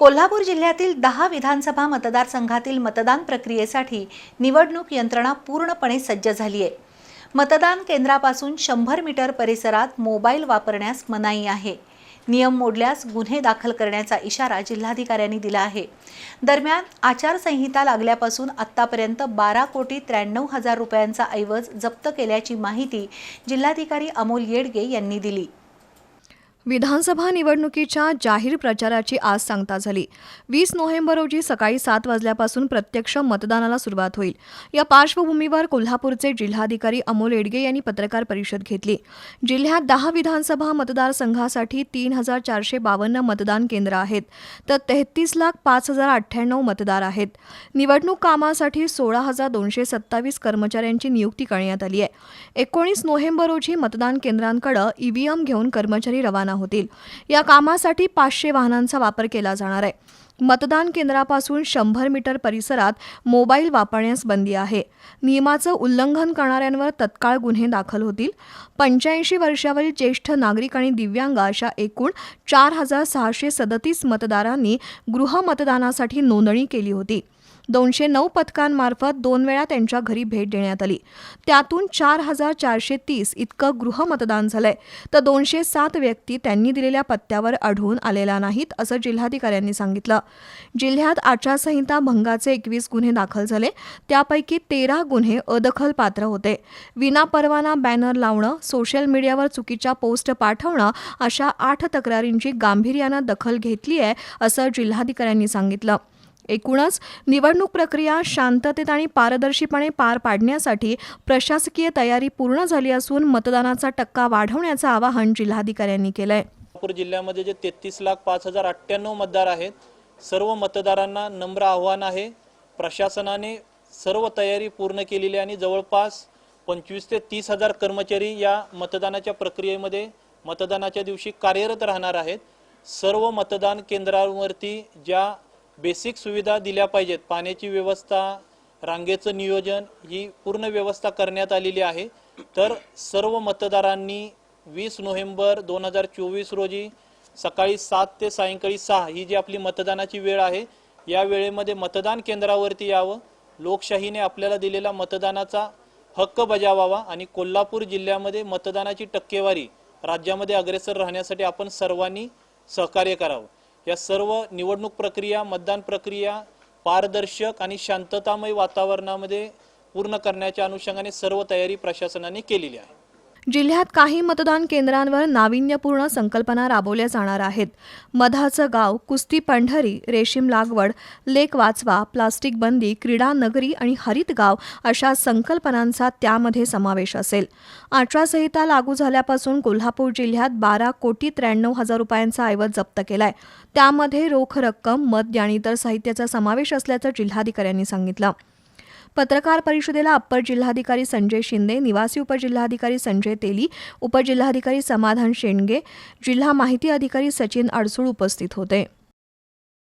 कोल्हापूर जिल्ह्यातील दहा विधानसभा मतदारसंघातील मतदान प्रक्रियेसाठी निवडणूक यंत्रणा पूर्णपणे सज्ज झाली आहे मतदान केंद्रापासून शंभर मीटर परिसरात मोबाईल वापरण्यास मनाई आहे. नियम मोडल्यास गुन्हे दाखल करण्याचा इशारा जिल्हाधिकाऱ्यांनी दिला आहे. दरम्यान आचारसंहिता लागल्यापासून आत्तापर्यंत बारा कोटी त्र्याण्णव हजार रुपयांचा ऐवज जप्त केल्याची माहिती जिल्हाधिकारी अमोल येडगे यांनी दिली. विधानसभा निवडणुकीच्या जाहीर प्रचाराची आज सांगता झाली. वीस नोव्हेंबर रोजी सकाळी सात वाजल्यापासून प्रत्यक्ष मतदानाला सुरुवात होईल. या पार्श्वभूमीवर कोल्हापूरचे जिल्हाधिकारी अमोल एडगे यांनी पत्रकार परिषद घेतली. जिल्ह्यात दहा विधानसभा मतदारसंघासाठी तीन हजार चारशे बावन्न मतदान केंद्र आहेत तर तेहतीस लाख पाच हजार अठ्ठ्याण्णव मतदार आहेत. निवडणूक कामासाठी सोळा हजार दोनशे सत्तावीस कर्मचाऱ्यांची नियुक्ती करण्यात आली आहे. एकोणीस नोव्हेंबर रोजी मतदान केंद्रांकडे ईव्हीएम घेऊन कर्मचारी रवाना होतील. या कामासाठी पाचशे वाहनांचा वापर केला जाणार आहे. मतदान केंद्रापासून शंभर मीटर परिसरात मोबाईल वापरण्यास बंदी आहे. नियमाचं उल्लंघन करणाऱ्यांवर तत्काळ गुन्हे दाखल होतील. पंच्याऐंशी वर्षावरील ज्येष्ठ नागरिक आणि दिव्यांग अशा एकूण चार हजार सहाशे सदतीस मतदारांनी गृहमतदानासाठी नोंदणी केली होती. दोनशे नऊ पथकांमार्फत दोन वेळा त्यांच्या घरी भेट देण्यात आली. त्यातून चार हजार चारशे तीस इतकं गृहमतदान झालंय. तर दोनशे सात व्यक्ती त्यांनी दिलेल्या पत्त्यावर आढळून आलेल्या नाहीत असं जिल्हाधिकाऱ्यांनी सांगितलं. जिल्ह्यात आचारसंहिता भंगाचे एकवीस गुन्हे दाखल झाले. त्यापैकी तेरा गुन्हे अदखल पात्र होते. विनापरवाना बॅनर लावणं सोशल मीडियावर चुकीच्या पोस्ट पाठवणं अशा आठ तक्रारींची गांभीर्यानं दखल घेतली आहे असं जिल्हाधिकाऱ्यांनी सांगितलं. एकूणच निवडणूक प्रक्रिया शांततेत आणि पारदर्शीपणे पार पाडण्यासाठी प्रशासकीय तयारी पूर्ण झाली असून मतदानाचा टक्का वाढवण्याचं आवाहन जिल्हाधिकाऱ्यांनी केलंय. नागपूर जिल्ह्यामध्ये जे तेहतीस लाख पाच हजार अठ्ठ्याण्णव मतदार आहेत सर्व मतदारांना नम्र आव्हान आहे. प्रशासनाने सर्व तयारी पूर्ण केलेली आहे आणि जवळपास पंचवीस ते तीस हजार कर्मचारी या मतदानाच्या प्रक्रियेमध्ये मतदानाच्या दिवशी कार्यरत राहणार आहेत. सर्व मतदान केंद्रांवरती ज्या बेसिक सुविधा दिल्या पाहिजेत. पाण्याची व्यवस्था रांगेचं नियोजन ही पूर्ण व्यवस्था करण्यात आलेली आहे. तर सर्व मतदारांनी वीस नोव्हेंबर दोन हजार चोवीस रोजी सकाळी सात ते सायंकाळी सहा ही जी आपली मतदानाची वेळ आहे या वेळेमध्ये मतदान केंद्रावरती यावं. लोकशाहीने आपल्याला दिलेला मतदानाचा हक्क बजावावा आणि कोल्हापूर जिल्ह्यामध्ये मतदानाची टक्केवारी राज्यामध्ये अग्रेसर राहण्यासाठी आपण सर्वांनी सहकार्य करावं. या सर्व निवडणूक प्रक्रिया मतदान प्रक्रिया पारदर्शक आणि शांततामय वातावरणामध्ये पूर्ण करण्याच्या अनुषंगाने सर्व तयारी प्रशासनाने केलेली आहे. जिल्ह्यात काही मतदान केंद्रांवर नाविन्यपूर्ण संकल्पना राबवल्या जाणार आहेत. मधाचं गाव कुस्ती पंढरी रेशीम लागवड लेक वाचवा प्लास्टिक बंदी क्रीडा नगरी आणि हरित गाव अशा संकल्पनांचा त्यामध्ये समावेश असेल. आचारसंहिता लागू झाल्यापासून कोल्हापूर जिल्ह्यात बारा कोटी त्र्याण्णव हजार रुपयांचा ऐवज जप्त केलाय. त्यामध्ये रोख रक्कम मद्य आणि इतर साहित्याचा समावेश असल्याचं जिल्हाधिकाऱ्यांनी सांगितलं. पत्रकार परिषदेला अप्पर जिल्हाधिकारी संजय शिंदे निवासी उपजिल्हाधिकारी संजय तेली उपजिल्हाधिकारी समाधान शेंडगे जिल्हा माहिती अधिकारी सचिन अडसूळ उपस्थित होते.